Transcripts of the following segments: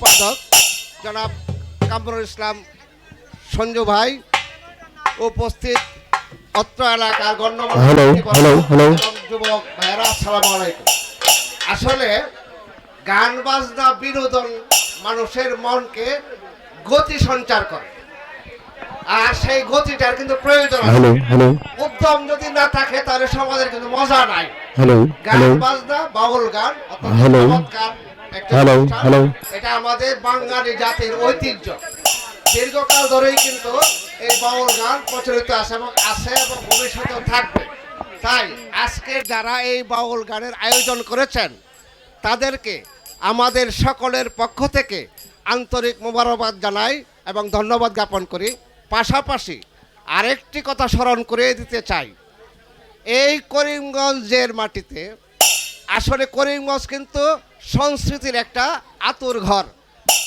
সম্পাদক জনাব কামরুল ইসলাম সঞ্জু ভাই উপস্থিত অত্র এলাকার গণ্যমান্য যুবক ভাইয়েরা আসসালামু আলাইকুম। আসলে গান বাজনা বিনোদন মানুষের মনকে গতি সঞ্চার করে। আর সেই গতিটার কিন্তু প্রয়োজন উদ্যম যদি না থাকে তাহলে সমাজের কিন্তু মজা নাই। গান বাজনা বাউল গান অর্থাৎ. অনুষ্ঠান। hello. এটা আমাদের বাঙালি জাতির ঐতিহ্য দীর্ঘকাল ধরেই কিন্তু এই বাউল গান প্রচলিত আছে এবং আছে এবং ভবিষ্যতেও থাকবে তাই আজকে যারা এই বাউল গানের আয়োজন করেছেন তাদেরকে আমাদের সকলের পক্ষ থেকে আন্তরিক মোবারকবাদ জানাই এবং ধন্যবাদ জ্ঞাপন করি পাশাপাশি আরেকটি কথা স্মরণ করে দিতে চাই এই করিমগঞ্জের মাটিতে আসলে করিমগঞ্জ কিন্তু সংস্কৃতির একটা আতুর ঘর।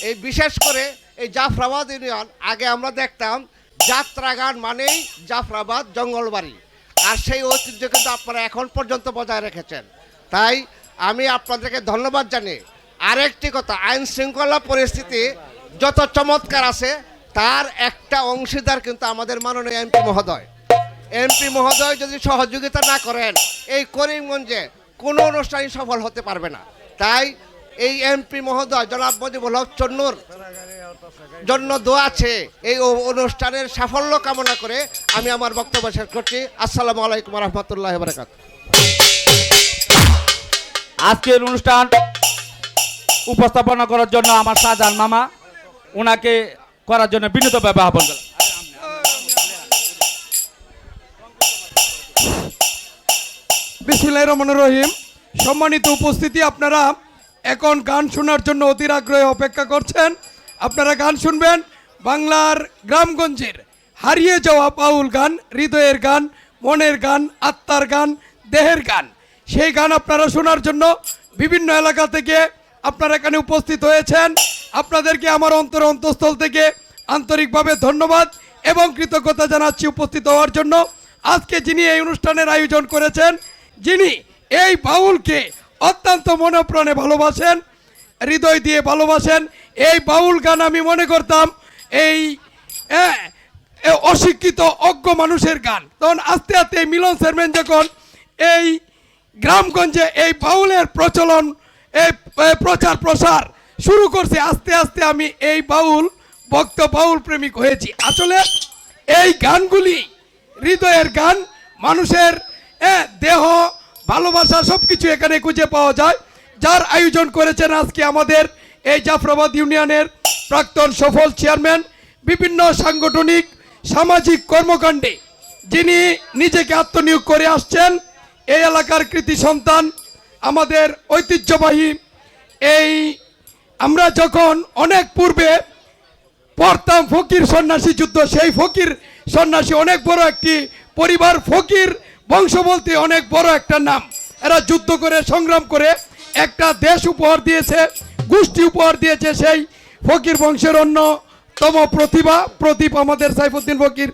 এই বিশেষ করে এই জাফরাবাদ ইউনিয়ন, আগে আমরা দেখতাম যাত্রা গান মানেই জাফরাবাদ জঙ্গলবাড়ি। আর সেই ঐতিহ্য কিন্তু আপনারা এখন পর্যন্ত বজায় রেখেছেন। তাই আমি আপনাদেরকে ধন্যবাদ জানিয়ে আরেকটি কথা, আইন শৃঙ্খলা পরিস্থিতি যত চমৎকার আছে, তার একটা অংশীদার কিন্তু আমাদের মাননীয় এমপি মহোদয়। এমপি মহোদয় যদি সহযোগিতা না করেন, এই করিমগঞ্জে কোনো অনুষ্ঠানই সফল হতে পারবে না। তাই এই এমপি মহোদয়, জনাব মজিবুল চন্নুর জন্য দোয়া আছে এই অনুষ্ঠানের সাফল্য কামনা করে আমি আমার বক্তব্য শেষ করছি। আসসালামু আলাইকুম রহমতুল্লাহ বারকাত আজকের অনুষ্ঠান উপস্থাপনা করার জন্য আমার শাহজাহান মামা ওনাকে করার জন্য বিনীতভাবে ব্যবহার করলাম বিসমিল্লাহ রহমান রহিম। সম্মানিত উপস্থিতি, আপনারা এখন গান শোনার জন্য অতির আগ্রহে অপেক্ষা করছেন। আপনারা গান শুনবেন বাংলার গ্রামগঞ্জের হারিয়ে যাওয়া বাউল গান, হৃদয়ের গান, মনের গান, আত্মার গান, দেহের গান। সেই গান আপনারা শোনার জন্য বিভিন্ন এলাকা থেকে আপনারা এখানে উপস্থিত হয়েছেন। আপনাদেরকে আমার অন্তর অন্তঃস্থল থেকে আন্তরিকভাবে ধন্যবাদ এবং কৃতজ্ঞতা জানাচ্ছি উপস্থিত হওয়ার জন্য। আজকে যিনি এই অনুষ্ঠানের আয়োজন করেছেন যিনি এই বাউলকে অত্যন্ত মনপ্রাণে ভালোবাসেন, হৃদয় দিয়ে ভালোবাসেন, এই বাউল গান আমি মনে করতাম এই অশিক্ষিত, অজ্ঞ মানুষের গান। তখন আস্তে আস্তে মিলন চেয়ারম্যান যখন এই গ্রামগঞ্জে এই বাউলের প্রচলন এই প্রচার প্রসার শুরু করছে, আস্তে আস্তে আমি এই বাউল, ভক্ত বাউল প্রেমিক হয়েছি। আসলে এই গানগুলি হৃদয়ের গান, মানুষের দেহ, ভালোবাসা সব কিছু এখানে খুঁজে পাওয়া যায়। যার আয়োজন করেছেন আজকে আমাদের এই জাফরাবাদ ইউনিয়নের প্রাক্তন সফল চেয়ারম্যান, বিভিন্ন সাংগঠনিক, সামাজিক কর্মকাণ্ডে। যিনি নিজেকে আত্মনিয়োগ করে আসছেন, এই এলাকার কৃতি সন্তান, আমাদের ঐতিহ্যবাহী এই আমরা যখন অনেক পূর্বে পড়তাম ফকির সন্ন্যাসী যুদ্ধ, সেই ফকির সন্ন্যাসী অনেক বড় একটি পরিবার, ফকির বংশ বলতে অনেক বড় একটা নাম। এরা যুদ্ধ করে, সংগ্রাম করে একটা দেশ উপহার দিয়েছে, গোষ্ঠী উপহার দিয়েছে সেই ফকির বংশের অন্যতম প্রতিভা। প্রদীপ আমাদের সাইফুদ্দিন ফকির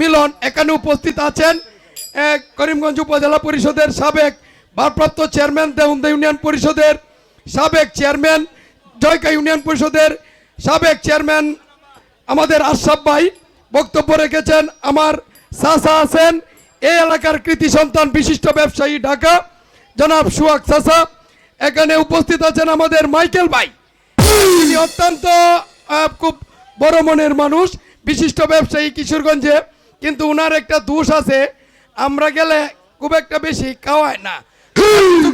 মিলন এখানে উপস্থিত আছেন। করিমগঞ্জ উপজেলা পরিষদের সাবেক ভারপ্রাপ্ত চেয়ারম্যান, দেউন্দা ইউনিয়ন পরিষদের সাবেক চেয়ারম্যান, জয়কা ইউনিয়ন পরিষদের সাবেক চেয়ারম্যান আমাদের আশরাফ ভাই বক্তব্য রেখেছেন। আমার সাসা আছেন এই এলাকার কৃতি সন্তান বিশিষ্ট ব্যবসায়ী ঢাকা, জনাব সুয়াক সাসা এখানে উপস্থিত আছেন আমাদের মাইকেল ভাই। তিনি অত্যন্ত খুব বড় মনের মানুষ, বিশিষ্ট ব্যবসায়ী কিশোরগঞ্জে। কিন্তু উনার একটা দোষ আছে, আমরা গেলে খুব একটা বেশি খাওয়ায় না।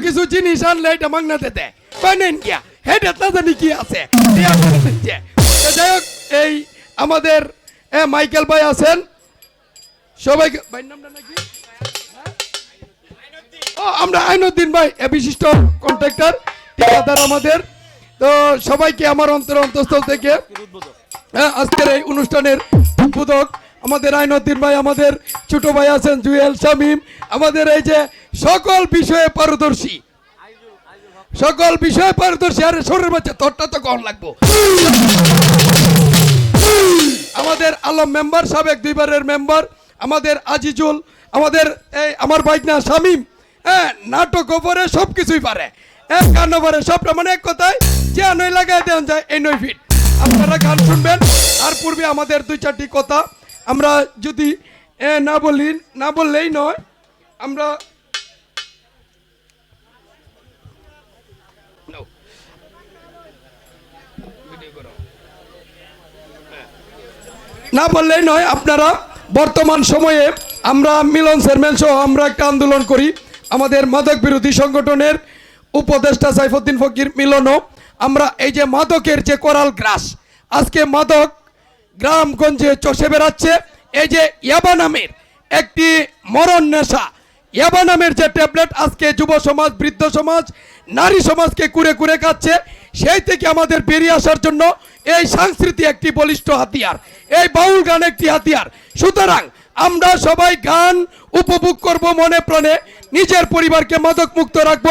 কিছু জিনিস আনলে এটা মাগনাতে দেয়। নেন তা জানি কি আছে। যাই হোক, এই আমাদের মাইকেল ভাই আছেন। সবাইকে ভাইয়ের নামটা নাকি? ও আমরা আইনুদ্দিন ভাই বিশিষ্ট কন্ট্রাক্টর ঠিকাদার আমাদের। তো সবাইকে আমার অন্তর অন্তঃস্থল থেকে হ্যাঁ, আজকের এই অনুষ্ঠানের উদ্বোধক আমাদের আইনুদ্দিন ভাই আমাদের ছোট ভাই আছেন জুয়েল শামীম। আমাদের এই যে সকল বিষয়ে পারদর্শী সকল বিষয়ে পারদর্শী আরে শরীর বাচ্চা তোরটা তো কম লাগবো। আমাদের আলম মেম্বার সাবেক দুইবারের মেম্বার আমাদের আজিজুল, আমাদের এই আমার বাইক না শামীম হ্যাঁ নাটক ওপরে সব কিছুই পারে। এক গান নম্বরে সবটা মানে এক কথায়, যে নই লাগাই দেওয়া যায়, এই নই ফিট। আপনারা গান শুনবেন, আর পূর্বে আমাদের দুই চারটি কথা। আমরা যদি না বলি, না বললেই নয়, আমরা না বললেই নয়, আপনারা বর্তমান সময়ে আমরা মিলন চেয়ারম্যান সহ আমরা একটা আন্দোলন করি। আমাদের মাদক বিরোধী সংগঠনের উপদেষ্টা সাইফুদ্দিন ফকির মিলনও। আমরা এই যে মাদকের যে করাল গ্রাস, আজকে মাদক গ্রামগঞ্জে চষে বেড়াচ্ছে। এই যে ইয়াবা নামের একটি মরণ নেশা, ইয়াবা নামের যে ট্যাবলেট আজকে যুব সমাজ, বৃদ্ধ সমাজ, নারী সমাজকে কুরে কুরে খাচ্ছে। সেই থেকে আমাদের বেরিয়ে আসার জন্য এই সংস্কৃতি একটি বলিষ্ঠ হাতিয়ার, এই বাউল গান একটি হাতিয়ার। সুতরাং আমরা সবাই গান উপভোগ করব মনে প্রাণে, নিজের পরিবারকে মাদক মুক্ত রাখব।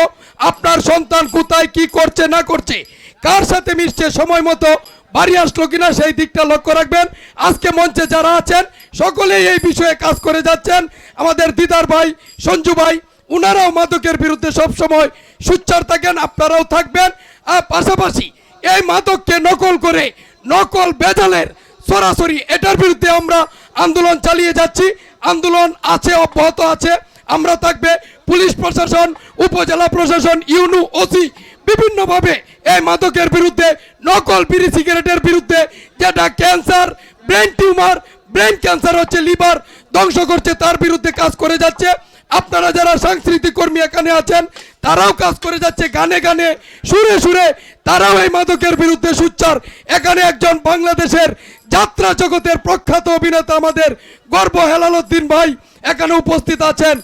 আপনার সন্তান কোথায়, কি করছে, না করছে, কার সাথে মিশছে, সময় মতো বাড়ি আসলো কিনা সেই দিকটা লক্ষ্য রাখবেন। আজকে মঞ্চে যারা আছেন, সকলেই এই বিষয়ে কাজ করে যাচ্ছেন। আমাদের দিদার ভাই, সঞ্জু ভাই উনারাও মাদকের বিরুদ্ধে সব সময় সুচ্চার থাকেন, আপনারাও থাকবেন। আর পাশাপাশি এই মাদককে নকল করে নকল বেজালের সরাসরি এটার বিরুদ্ধে আমরা আন্দোলন চালিয়ে যাচ্ছি। আন্দোলন আছে, অব্যাহত আছে, আমরা থাকবে। পুলিশ প্রশাসন, উপজেলা প্রশাসন, ইউনু, ওসি বিভিন্নভাবে এই মাদকের বিরুদ্ধে নকল বিড়ি সিগারেটের বিরুদ্ধে যেটা cancer, brain tumour, brain cancer হচ্ছে লিভার ধ্বংস করছে, তার বিরুদ্ধে কাজ করে যাচ্ছে। আপনারা যারা সাংস্কৃতিক কর্মী এখানে আছেন, তারাও কাজ করে যাচ্ছে গানে গানে, সুরে সুরে, তারাও এই মাদকের বিরুদ্ধে সুচ্চার। এখানে একজন বাংলাদেশের যাত্রা জগতের প্রখ্যাত অভিনেতা আমাদের গর্ব হেলাল উদ্দিন ভাই এখানে উপস্থিত আছেন।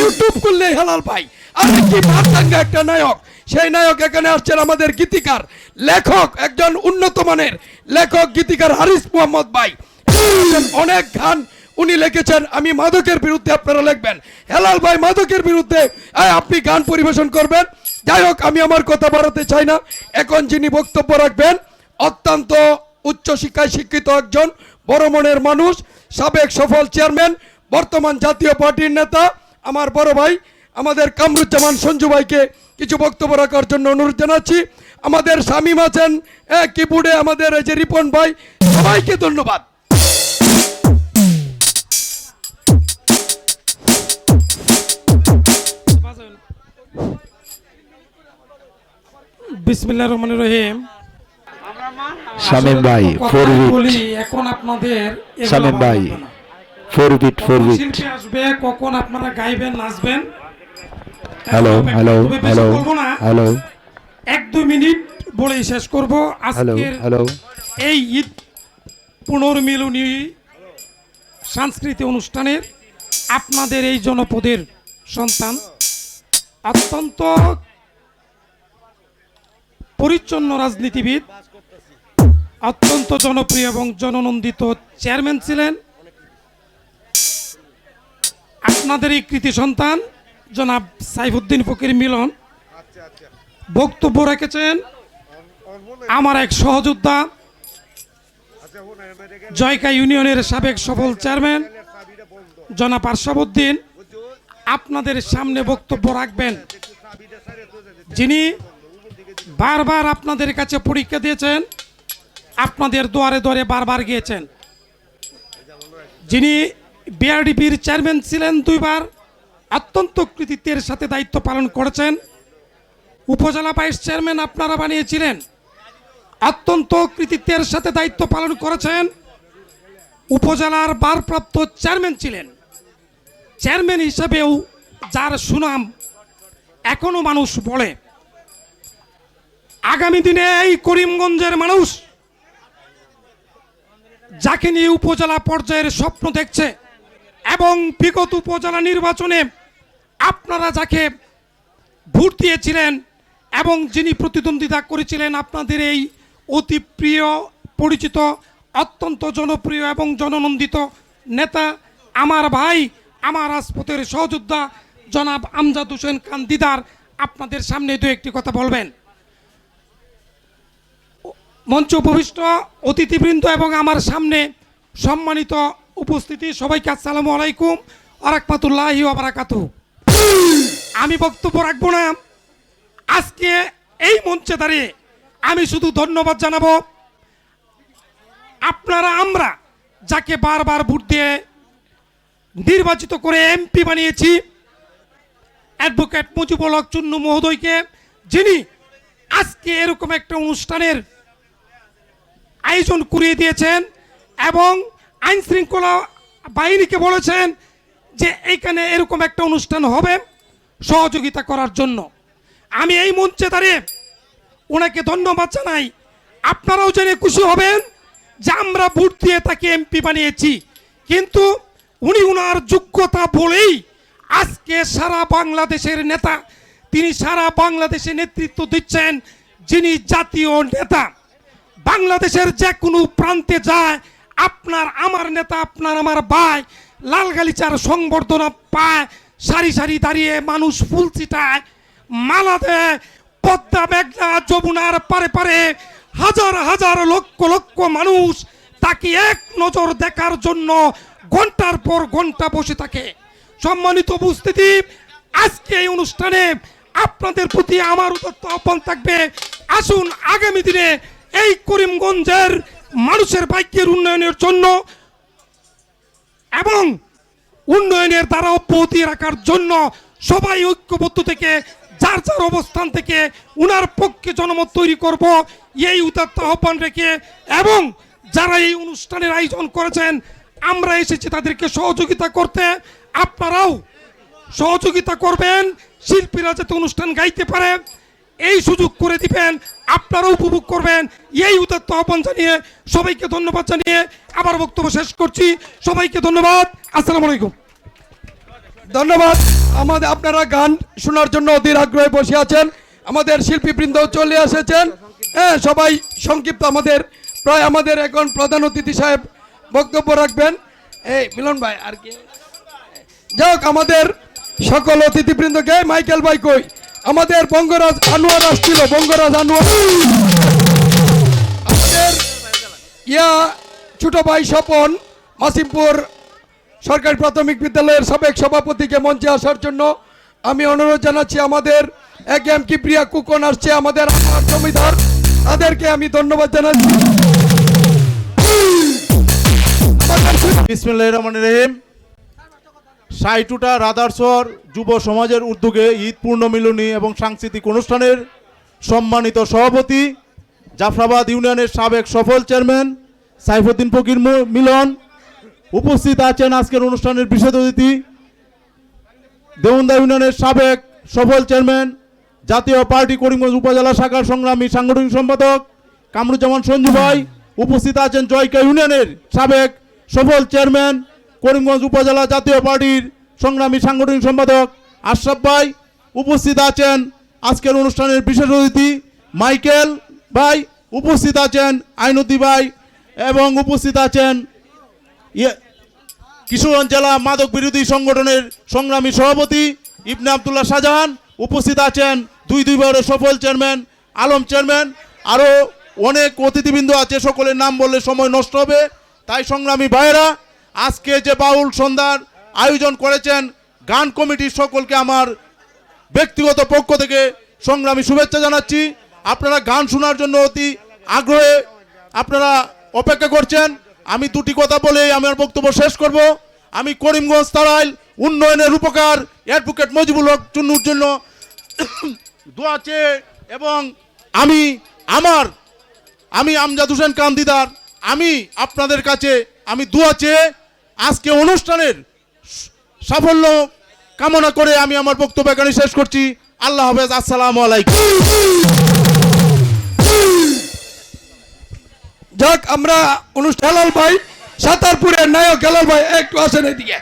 ইউটিউব করলেই হেলাল ভাই। আর কি মারদাঙ্গা একটা নায়ক। সেই নায়ক এখানে আসছেন আমাদের গীতিকার, লেখক, একজন উন্নত মানের লেখক, গীতিকার হারিস মোহাম্মদ ভাই। অনেক গান উনি লিখেছেন, আমি মাদকের বিরুদ্ধে আপনারা লিখবেন। হেলাল ভাই, মাদকের বিরুদ্ধে আপনি গান পরিবেশন করবেন। যাই হোক, আমি আমার কথা বাড়াতে চাই না। এখন যিনি বক্তব্য রাখবেন, অত্যন্ত উচ্চ শিক্ষায় শিক্ষিত একজন বড় মনের মানুষ, সাবেক সফল চেয়ারম্যান, বর্তমান জাতীয় পার্টির নেতা, আমার বড় ভাই, আমাদের কামরুজ্জামান সঞ্জু ভাইকে কিছু বক্তব্য রাখার জন্য অনুরোধ জানাচ্ছি। আমাদের শামীম আছেন কিবোর্ডে আমাদের এই যে রিপন ভাই, সবাইকে ধন্যবাদ। বিসমিল্লাহ রহমান রহিম। শামীম ভাই ফোর বিট এখন আপনাদের শামীম ভাই ফোর বিট ফোর বিট শিল্পী আসবে কখন আপনারা গাইবেন নাচবেন? হ্যালো হ্যালো হ্যালো হ্যালো এক দুই মিনিট বলেই শেষ করব। আজকের হ্যালো এই ঈদ পুনর্মিলনী সাংস্কৃতিক অনুষ্ঠানের আপনাদের এই জনপদের সন্তান অত্যন্ত পরিচ্ছন্ন রাজনীতিবিদ অত্যন্ত জনপ্রিয় এবং জননন্দিত চেয়ারম্যান ছিলেন। আপনাদের এই কৃতি সন্তান জনাব সাইফুদ্দিন ফকির মিলন। বক্তব্য রেখেছেন আমার এক সহযোদ্ধা জয়কা ইউনিয়নের সাবেক সফল চেয়ারম্যান জনাব আরশাবুদ্দিন আপনাদের সামনে বক্তব্য রাখবেন। যিনি বারবার আপনাদের কাছে পরীক্ষা দিয়েছেন, আপনাদের দুয়ারে দুয়ারে বারবার গিয়েছেন। যিনি বিআরডিপির চেয়ারম্যান ছিলেন দুইবার, অত্যন্ত কৃতিত্বের সাথে দায়িত্ব পালন করেছেন। উপজেলা ভাইস চেয়ারম্যান আপনারা বানিয়েছিলেন। অত্যন্ত কৃতিত্বের সাথে দায়িত্ব পালন করেছেন। উপজেলার বারপ্রাপ্ত চেয়ারম্যান ছিলেন। চেয়ারম্যান হিসেবেও যার সুনাম এখনও মানুষ বলে, আগামী দিনে এই করিমগঞ্জের মানুষ যাকে নিয়ে উপজেলা পর্যায়ের স্বপ্ন দেখছে এবং বিগত উপজেলা নির্বাচনে আপনারা যাকে ভোট দিয়েছিলেন এবং যিনি প্রতিদ্বন্দ্বিতা করেছিলেন আপনাদের এই অতি প্রিয়, পরিচিত, অত্যন্ত জনপ্রিয় এবং জননন্দিত নেতা আমার ভাই আমার রাজপথের সহযোদ্ধা জনাব আমজাদ হোসেন খান দিদার আপনাদের সামনে দু একটি কথা বলবেন। মঞ্চ উপবিষ্ট অতিথিবৃন্দ এবং আমার সামনে সম্মানিত উপস্থিতি, সবাইকে আসসালামু আলাইকুম আরাকমাতুল্লাহি ওবারাকাতু আমি বক্তব্য রাখব না। আজকে এই মঞ্চে দাঁড়িয়ে আমি শুধু ধন্যবাদ জানাব। আপনারা, আমরা যাকে বারবার ভোট দিয়ে নির্বাচিত করে এমপি বানিয়েছি। অ্যাডভোকেট মুজিবুল হক চুন্নু মহোদয়কে, যিনি আজকে এরকম একটা অনুষ্ঠানের আয়োজন করিয়ে দিয়েছেন এবং আইন শৃঙ্খলা বাহিনীকে বলেছেন যে এইখানে এরকম একটা অনুষ্ঠান হবে সহযোগিতা করার জন্য। আমি এই মঞ্চে দাঁড়িয়ে ওনাকে ধন্যবাদ জানাই। আপনারাও জেনে খুশি হবেন যে আমরা ভোট দিয়ে তাকে এমপি বানিয়েছি। কিন্তু উনি উনার যোগ্যতা বলেই আজকে সারা বাংলাদেশের নেতা, তিনি সারা বাংলাদেশে নেতৃত্ব দিচ্ছেন যিনি জাতীয় নেতা। বাংলাদেশের যে কোনো প্রান্তে যায়, আপনার আমার নেতা, আপনার আমার ভাই, লাল গালিচার সংবর্ধনা পায়, সারি সারি দাঁড়িয়ে মানুষ ফুল ছিটায়, মালা দেয়, পদ্মা, মেঘনা, যমুনার পারে পারে হাজার হাজার লক্ষ লক্ষ মানুষ তাকে এক নজর দেখার জন্য ঘণ্টার পর ঘণ্টা বসে থাকে। সম্মানিত উপস্থিতি, আজকে এই অনুষ্ঠানে আপনাদের প্রতি আমার উদত্ত আহ্বান থাকবে। আসুন আগামী দিনে এই করিমগঞ্জের মানুষের ভাগ্যের উন্নয়নের জন্য এবং উন্নয়নের দ্বারা অব্যাহতি রাখার জন্য সবাই ঐক্যবদ্ধ থেকে, যার যার অবস্থান থেকে উনার পক্ষে জনমত তৈরি করব, এই উদাত্ত আহ্বান রেখে এবং যারা এই অনুষ্ঠানের আয়োজন করেছেন আমরা এসেছি তাদেরকে সহযোগিতা করতে। আপনারাও সহযোগিতা করবেন, শিল্পীরা যাতে অনুষ্ঠান গাইতে পারে। এই সুযোগ করে দিবেন আপনারা উপভোগ করবেন। এই উদাত্ত আহ্বান জানিয়ে সবাইকে ধন্যবাদ জানিয়ে আবার বক্তব্য শেষ করছি। সবাইকে ধন্যবাদ। আসসালামু আলাইকুম। ধন্যবাদ। আমাদের আপনারা গান শোনার জন্য অধীর আগ্রহে বসে আছেন। আমাদের শিল্পীবৃন্দ চলে এসেছেন। হ্যাঁ সবাই সংক্ষিপ্ত আমাদের। প্রায় আমাদের এখন প্রধান অতিথি সাহেব বক্তব্য রাখবেন। এই, মিলন ভাই, আর কি? যাই হোক আমাদের সকল অতিথিবৃন্দকে মাইকেল ভাই কই? আমাদের বঙ্গরাজ আনোয়ার আসছিল, বঙ্গরাজ আনোয়ার। আমাদের ইয়া ছোট ভাই স্বপন, মাসিমপুর সরকারি প্রাথমিক বিদ্যালয়ের সাবেক সভাপতিকে মঞ্চে আসার জন্য আমি অনুরোধ জানাচ্ছি, আমাদের এক এম কিপ্রিয়া কুকন আসছে, আমাদের আমার জমিদার, তাদেরকে আমি ধন্যবাদ জানাচ্ছি। বিসমিল্লাহির রহমানির রহিম। সাইটুটা রাদারসর যুব সমাজের উদ্যোগে ঈদ পূর্ণমিলনী এবং সাংস্কৃতিক অনুষ্ঠানের সম্মানিত সভাপতি, জাফরাবাদ ইউনিয়নের সাবেক সফল চেয়ারম্যান সাইফুদ্দিন ফকির মিলন। উপস্থিত আছেন আজকের অনুষ্ঠানের বিশেষ অতিথি দেওন্দা ইউনিয়নের সাবেক সফল চেয়ারম্যান, জাতীয় পার্টি করিমগঞ্জ উপজেলা শাখার সংগ্রামী সাংগঠনিক সম্পাদক কামরুজ্জামান সঞ্জু ভাই। উপস্থিত আছেন জয়কা ইউনিয়নের সাবেক সফল চেয়ারম্যান করিমগঞ্জ উপজেলা জাতীয় পার্টির সংগ্রামী সাংগঠনিক সম্পাদক আশরাফ ভাই উপস্থিত আছেন আজকের অনুষ্ঠানের বিশেষ অতিথি মাইকেল ভাই উপস্থিত আছেন আইনতি ভাই এবং উপস্থিত আছেন ইয়ে কিশোরগঞ্জ জেলা মাদক বিরোধী সংগঠনের সংগ্রামী সভাপতি ইবনে আবদুল্লাহ শাহজাহান উপস্থিত আছেন। দুই দুইবারের সফল চেয়ারম্যান, আলম চেয়ারম্যান। আরও অনেক অতিথিবৃন্দ আছে, সকলের নাম বললে সময় নষ্ট হবে। তাই সংগ্রামী ভাইয়েরা, আজকে যে বাউল সন্ধ্যার আয়োজন করেছেন, গান কমিটির সকলকে আমার ব্যক্তিগত পক্ষ থেকে সংগ্রামী শুভেচ্ছা জানাচ্ছি। আপনারা গান শোনার জন্য অতি আগ্রহে আপনারা অপেক্ষা করছেন। আমি দুটি কথা বলে আমার বক্তব্য শেষ করব। আমি করিমগঞ্জ তারাইল উন্নয়নের উপকার অ্যাডভোকেট মজিবুল হক চুন্নুর জন্য দোয়া চেয়ে এবং আমি, আমার, আমি আমজাদ হোসেন কান্দিদার আমি আপনাদের কাছে আমি দোয়া চেয়ে আজকে অনুষ্ঠানের সাফল্য কামনা করে আমি আমার বক্তব্য এখানে শেষ করছি। আল্লাহ হাফেজ, আসসালামু যাক, আমরা অনুষ্ঠান হেলাল ভাই, সাতারপুরের নায়ক হেলাল ভাই, একটু আসেন এদিকে।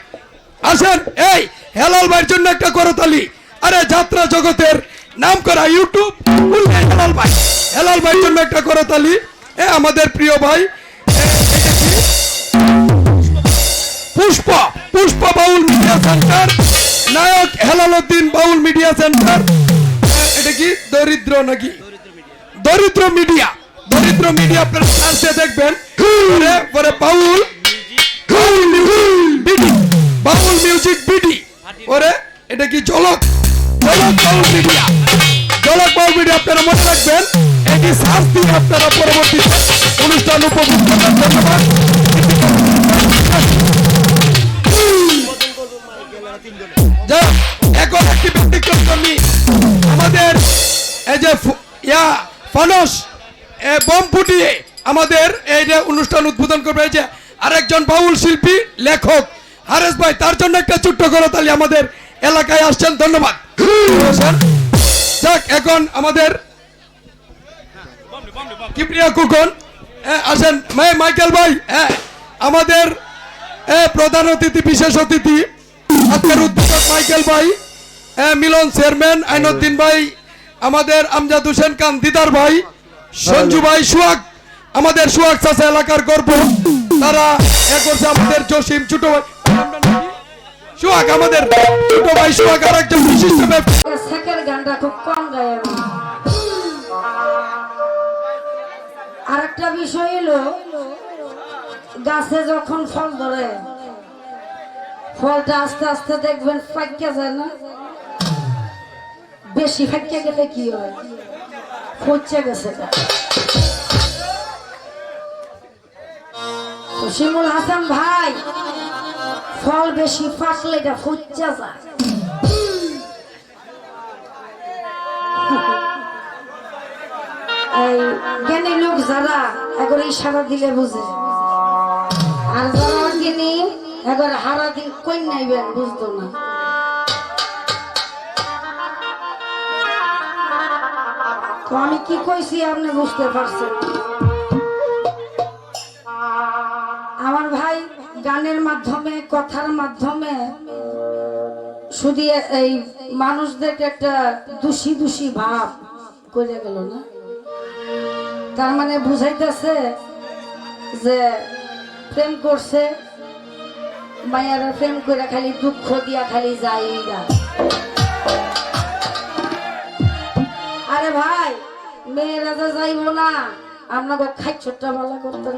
আসেন, এই, হেলাল ভাইয়ের জন্য একটা করতালি। আরে, যাত্রা জগতের নাম করা ইউটিউব হেলাল ভাই। হেলাল ভাইয়ের জন্য একটা করতালি। এ, আমাদের প্রিয় ভাই পুষ্প পুষ্প বাউল মিডিয়া সেন্টার নায়ক হেলাল উদ্দিন বাউল মিডিয়া সেন্টার এটা কি? দরিদ্র নাকি? দরিদ্র মিডিয়া দরিদ্র মিডিয়া আপনারা দেখবেন। পরে Baul Baul BD Baul music BD পরে, এটা কি? ঝলক ঝলক বাউল মিডিয়া জলক মিডিয়া আপনারা মনে রাখবেন। এটি সার্চ দিয়ে আপনারা পরবর্তীতে অনুষ্ঠান উপভোগ করবেন। ধন্যবাদ। ইয়া, ফানস বোম ফুটিয়ে আমাদের এই যে অনুষ্ঠান উদ্বোধন করবে যে আরেকজন বাউল শিল্পী, লেখক হারেস ভাই, তার জন্য একটা ছোট্ট করতালি আমাদের এলাকায় আসছেন, ধন্যবাদ। যাক, এখন আমাদের কিপ্রিয়া কুকন আসেন মাইকেল ভাই হ্যাঁ আমাদের প্রধান অতিথি, বিশেষ অতিথি, আজকের উদ্বোধক মাইকেল ভাই মিলন চেয়ারম্যান আইনুদ্দিন ভাই আমাদের আমজাদ হোসেন খান, দিদার ভাই, সঞ্জু ভাই সুয়াগ আমাদের সুয়াগ চাষা এলাকার গর্ব। তারা এ করছে আমাদের জসিম ছোট ভাই। সুয়াগ আমাদের ছোট ভাই সুয়াগ আর একজন বিশিষ্ট আরেকটা বিষয় হলো গাছে যখন ফল ধরে, ফলটা আস্তে আস্তে দেখবেন ফাঁকা যায় না? বেশি ফাঁকা গেলে কি হয়? ফুচে গেছে শিমুল হাসান ভাই, ফল বেশি ফাঁকলে এটা ফুচা যায়। জ্ঞানী লোক যারা একবার ইশারা দিলে বুঝে। আর যারা জ্ঞানী একবার হারা দিন কই নাইবেন বুঝতো না। কি কইছি আপনি বুঝতে পারছেন? আমার ভাই গানের মাধ্যমে, কথার মাধ্যমে শুধু এই মানুষদেরকে একটা দোষী দোষী ভাব করে গেল না? তার মানে বুঝাইতেছে যে প্রেম করছে মায়ারা প্রেম করে খালি দুঃখ দিয়া খালি যাই না আরে ভাই যাইব না। আপনাকে খাই ভালো করতে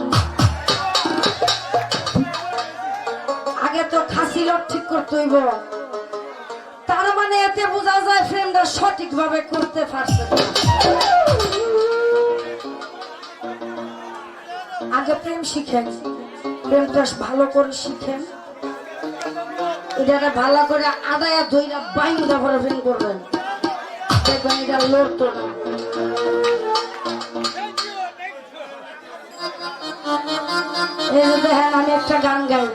আগে তো খাসি ঠিক করতে তার মানে এতে বোঝা যায় ফ্রেমটা সঠিক ভাবে করতে পারছে আগে প্রেম শিখেন। প্রেমটা ভালো করে শিখেন। এটা ভালো করে আদায়া দইরা বাইন্দা ভরে প্রেম করবেন। দেখবেন এটা লড়তো না। আমি একটা গান গাই।